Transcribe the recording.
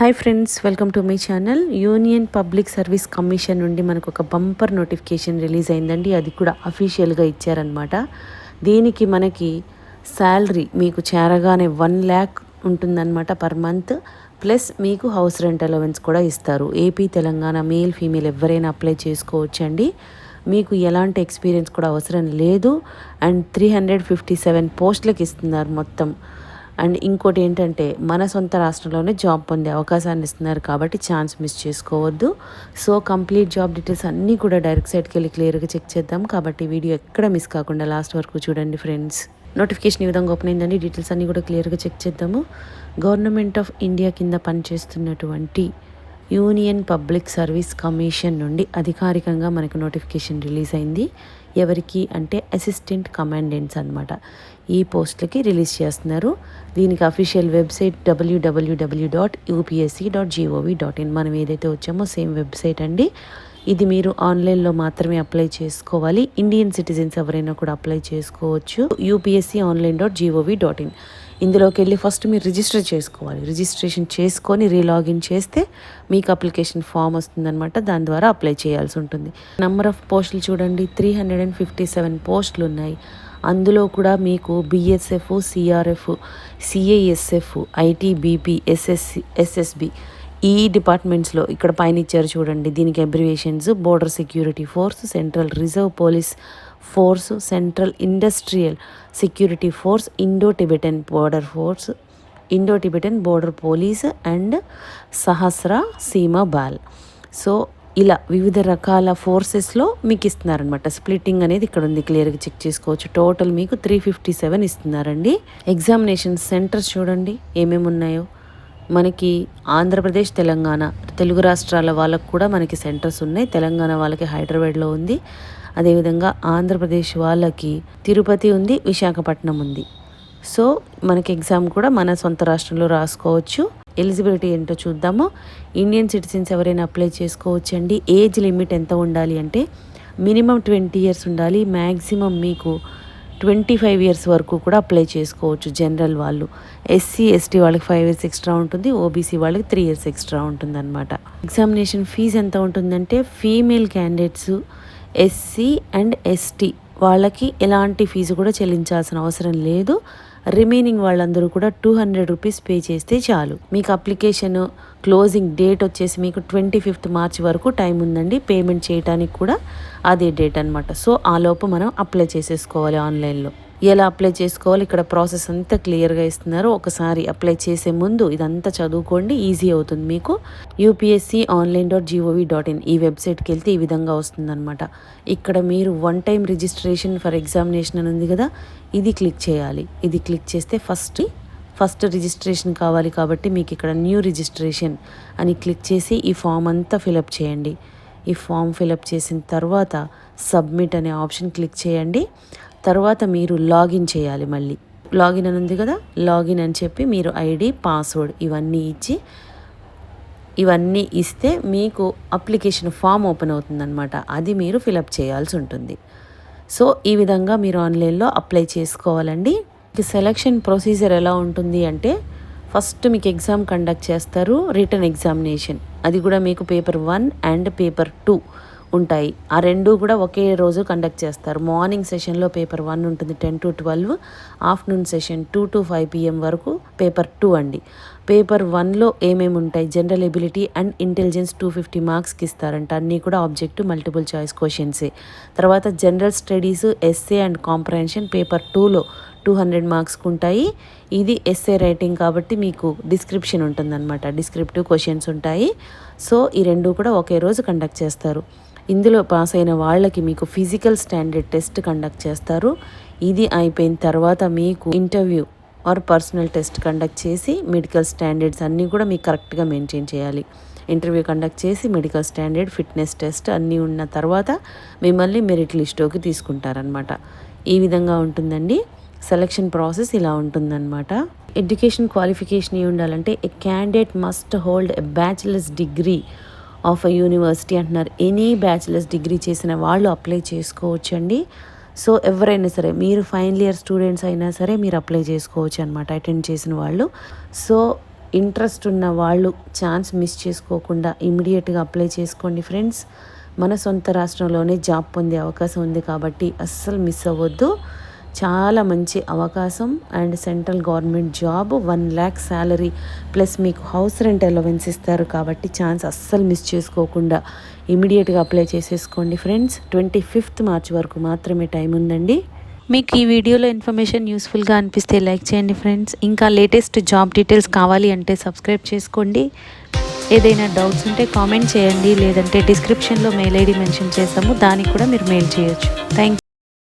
Hi friends welcome to my channel. Union public service commission నుండి మనకు ఒక bumper notification release అయిందండి. అది కూడా అఫీషియల్గా ఇచ్చారనమాట దీనికి మనకి శాలరీ మీకు చేరగానే వన్ ల్యాక్ ఉంటుందన్నమాట పర్ మంత్. ప్లస్ మీకు హౌస్ రెంట్ అలవెన్స్ కూడా ఇస్తారు. ఏపీ తెలంగాణ మేల్ ఫీమేల్ ఎవరైనా అప్లై చేసుకోవచ్చండి. మీకు ఎలాంటి ఎక్స్పీరియన్స్ కూడా అవసరం లేదు. And three hundred fifty seven పోస్టులకు ఇస్తున్నారు మొత్తం. అండ్ ఇంకోటి ఏంటంటే మన సొంత రాష్ట్రంలోనే జాబ్ పొందే అవకాశాన్ని ఇస్తున్నారు కాబట్టి ఛాన్స్ మిస్ చేసుకోవద్దు. సో కంప్లీట్ జాబ్ డీటెయిల్స్ అన్నీ కూడా డైరెక్ట్ సైట్కి వెళ్ళి క్లియర్గా చెక్ చేద్దాం. కాబట్టి వీడియో ఎక్కడ మిస్ కాకుండా లాస్ట్ వరకు చూడండి ఫ్రెండ్స్. నోటిఫికేషన్ ఈ విధంగా ఓపెన్ అయిందండి. డీటెయిల్స్ అన్నీ కూడా క్లియర్గా చెక్ చేద్దాము. గవర్నమెంట్ ఆఫ్ ఇండియా కింద పనిచేస్తున్నటువంటి యూనియన్ పబ్లిక్ సర్వీస్ కమిషన్ నుండి అధికారికంగా మనకు నోటిఫికేషన్ రిలీజ్ అయింది. ఎవరికి అంటే అసిస్టెంట్ కమాండెంట్స్ అనమాట ఈ పోస్టులకి రిలీజ్ చేస్తున్నారు. దీనికి official website WWW dot UPSC dot GOV dot in మనం ఏదైతే వచ్చామో సేమ్ వెబ్సైట్ అండి. ఇది మీరు ఆన్లైన్లో మాత్రమే అప్లై చేసుకోవాలి. ఇండియన్ సిటిజన్స్ ఎవరైనా కూడా అప్లై చేసుకోవచ్చు. UPSC online dot GOV dot in ఇందులోకి వెళ్ళి ఫస్ట్ మీరు రిజిస్టర్ చేసుకోవాలి. రిజిస్ట్రేషన్ చేసుకొని రీలాగిన్ చేస్తే మీకు అప్లికేషన్ ఫామ్ వస్తుందన్నమాట. దాని ద్వారా అప్లై చేయాల్సి ఉంటుంది. నెంబర్ ఆఫ్ పోస్టులు చూడండి. Three hundred and fifty seven పోస్టులు ఉన్నాయి. అందులో కూడా మీకు BSF CRF CISF ITBP SSC SSB ఈ డిపార్ట్మెంట్స్లో ఇక్కడ పైన ఇచ్చారు చూడండి. దీనికి abbreviations Border Security Force Central Reserve Police Force Central Industrial Security Force Indo Tibetan Border Force Indo Tibetan Border Police and Sahastra Seema Bal so ఇలా వివిధ రకాల ఫోర్సెస్లో మీకు ఇస్తున్నారనమాట స్ప్లిట్టింగ్ అనేది ఇక్కడ ఉంది క్లియర్గా చెక్ చేసుకోవచ్చు. టోటల్ మీకు త్రీ ఫిఫ్టీ సెవెన్ ఇస్తున్నారండి. ఎగ్జామినేషన్ సెంటర్స్ చూడండి ఏమేమి ఉన్నాయో. మనకి ఆంధ్రప్రదేశ్ తెలంగాణ తెలుగు రాష్ట్రాల వాళ్ళకు కూడా మనకి సెంటర్స్ ఉన్నాయి. తెలంగాణ వాళ్ళకి హైదరాబాద్లో ఉంది. అదేవిధంగా ఆంధ్రప్రదేశ్ వాళ్ళకి తిరుపతి ఉంది విశాఖపట్నం ఉంది. సో మనకి ఎగ్జామ్ కూడా మన సొంత రాష్ట్రంలో రాసుకోవచ్చు. ఎలిజిబిలిటీ ఏంటో చూద్దాము. ఇండియన్ సిటిజన్స్ ఎవరైనా అప్లై చేసుకోవచ్చు అండి ఏజ్ లిమిట్ ఎంత ఉండాలి అంటే మినిమం ట్వంటీ ఇయర్స్ ఉండాలి. మ్యాక్సిమం మీకు ట్వంటీ ఫైవ్ ఇయర్స్ వరకు కూడా అప్లై చేసుకోవచ్చు జనరల్ వాళ్ళు. ఎస్సీ ఎస్టీ వాళ్ళకి ఫైవ్ ఇయర్స్ ఎక్స్ట్రా ఉంటుంది. ఓబీసీ వాళ్ళకి త్రీ ఇయర్స్ ఎక్స్ట్రా ఉంటుందన్నమాట. ఎగ్జామినేషన్ ఫీజు ఎంత ఉంటుందంటే female candidates SC and ST వాళ్ళకి ఎలాంటి ఫీజు కూడా చెల్లించాల్సిన అవసరం లేదు. రిమైనింగ్ వాళ్ళందరూ కూడా టూ హండ్రెడ్ రూపీస్ పే చేస్తే చాలు. మీకు అప్లికేషన్ క్లోజింగ్ డేట్ వచ్చేసి మీకు ట్వంటీ ఫిఫ్త్ మార్చ్ వరకు టైం ఉందండి. పేమెంట్ చేయడానికి కూడా అదే డేట్ అనమాట సో ఆ మనం అప్లై చేసేసుకోవాలి ఆన్లైన్లో. ఎలా అప్లై చేసుకోవాలి? ఇక్కడ ప్రాసెస్ అంతా క్లియర్గా ఇస్తున్నారు. ఒకసారి అప్లై చేసే ముందు ఇదంతా చదువుకోండి ఈజీ అవుతుంది మీకు. UPSC online dot GOV dot in ఈ వెబ్సైట్కి వెళ్తే ఈ విధంగా వస్తుందన్నమాట. ఇక్కడ మీరు one time registration for examination అని ఉంది కదా ఇది క్లిక్ చేయాలి. ఇది క్లిక్ చేస్తే ఫస్ట్ ఫస్ట్ రిజిస్ట్రేషన్ కావాలి కాబట్టి మీకు ఇక్కడ న్యూ రిజిస్ట్రేషన్ అని క్లిక్ చేసి ఈ ఫామ్ అంతా ఫిలప్ చేయండి. ఈ ఫామ్ ఫిలప్ చేసిన తర్వాత సబ్మిట్ అనే ఆప్షన్ క్లిక్ చేయండి. తర్వాత మీరు లాగిన్ చేయాలి మళ్ళీ. లాగిన్ అని ఉంది కదా? లాగిన్ అని చెప్పి మీరు ఐడి పాస్వర్డ్ ఇవన్నీ ఇచ్చి ఇవన్నీ ఇస్తే మీకు అప్లికేషన్ ఫామ్ ఓపెన్ అవుతుందన్నమాట. అది మీరు ఫిలప్ చేయాల్సి ఉంటుంది. సో ఈ విధంగా మీరు ఆన్లైన్లో అప్లై చేసుకోవాలండి. సెలక్షన్ ప్రొసీజర్ ఎలా ఉంటుంది అంటే ఫస్ట్ మీకు ఎగ్జామ్ కండక్ట్ చేస్తారు రిటర్న్ ఎగ్జామినేషన్. అది కూడా మీకు paper one and paper two. ఉంటాయి. ఆ రెండు కూడా ఒకే రోజు కండక్ట్ చేస్తారు. మార్నింగ్ సెషన్లో పేపర్ వన్ ఉంటుంది ten to twelve afternoon session two to five PM వరకు పేపర్ టూ అండి. పేపర్ వన్లో ఏమేమి ఉంటాయి? General ability and intelligence two fifty మార్క్స్కి ఇస్తారంట. అన్నీ కూడా ఆబ్జెక్టివ్ మల్టిపుల్ చాయిస్ క్వశ్చన్సే. తర్వాత general studies essay and comprehension paper టూలో టూ హండ్రెడ్ మార్క్స్కి ఉంటాయి. ఇది ఎస్ఏ రైటింగ్ కాబట్టి మీకు డిస్క్రిప్షన్ ఉంటుందన్నమాట. డిస్క్రిప్టివ్ క్వశ్చన్స్ ఉంటాయి. సో ఈ రెండు కూడా ఒకే రోజు కండక్ట్ చేస్తారు. ఇందులో పాస్ అయిన వాళ్ళకి మీకు ఫిజికల్ స్టాండర్డ్ టెస్ట్ కండక్ట్ చేస్తారు. ఇది అయిపోయిన తర్వాత మీకు interview or personal test conduct చేసి మెడికల్ స్టాండర్డ్స్ అన్నీ కూడా మీకు కరెక్ట్గా మెయింటైన్ చేయాలి. ఇంటర్వ్యూ కండక్ట్ చేసి మెడికల్ స్టాండర్డ్ ఫిట్నెస్ టెస్ట్ అన్నీ ఉన్న తర్వాత మిమ్మల్ని మెరిట్ లిస్ట్లోకి తీసుకుంటారనమాట ఈ విధంగా ఉంటుందండి. సెలక్షన్ ప్రాసెస్ ఇలా ఉంటుందన్నమాట. ఎడ్యుకేషన్ క్వాలిఫికేషన్ ఏ ఉండాలంటే a candidate must hold a bachelor's degree of a university అంటున్నారు. ఎనీ బ్యాచిలర్స్ డిగ్రీ చేసిన వాళ్ళు అప్లై చేసుకోవచ్చండి. సో ఎవరైనా సరే మీరు ఫైనల్ ఇయర్ స్టూడెంట్స్ అయినా సరే మీరు అప్లై చేసుకోవచ్చు అనమాట అటెండ్ చేసిన వాళ్ళు. సో ఇంట్రెస్ట్ ఉన్న వాళ్ళు ఛాన్స్ మిస్ చేసుకోకుండా ఇమీడియట్గా అప్లై చేసుకోండి ఫ్రెండ్స్. మన సొంత రాష్ట్రంలోనే జాబ్ పొందే అవకాశం ఉంది కాబట్టి అస్సలు మిస్ అవ్వద్దు. చాలా మంచి అవకాశం and central government job one lakh salary plus మీకు హౌస్ రెంట్ అలవెన్స్ ఇస్తారు కాబట్టి ఛాన్స్ అస్సలు మిస్ చేసుకోకుండా ఇమీడియట్గా అప్లై చేసేసుకోండి ఫ్రెండ్స్. ట్వంటీ ఫిఫ్త్ మార్చ్ వరకు మాత్రమే టైం ఉందండి. మీకు ఈ వీడియోలో ఇన్ఫర్మేషన్ యూస్ఫుల్గా అనిపిస్తే లైక్ చేయండి ఫ్రెండ్స్. ఇంకా లేటెస్ట్ జాబ్ డీటెయిల్స్ కావాలి అంటే సబ్స్క్రైబ్ చేసుకోండి. ఏదైనా డౌట్స్ ఉంటే కామెంట్ చేయండి. లేదంటే డిస్క్రిప్షన్లో మెయిల్ ఐడి మెన్షన్ చేస్తాము దానికి కూడా మీరు మెయిల్ చేయొచ్చు. థ్యాంక్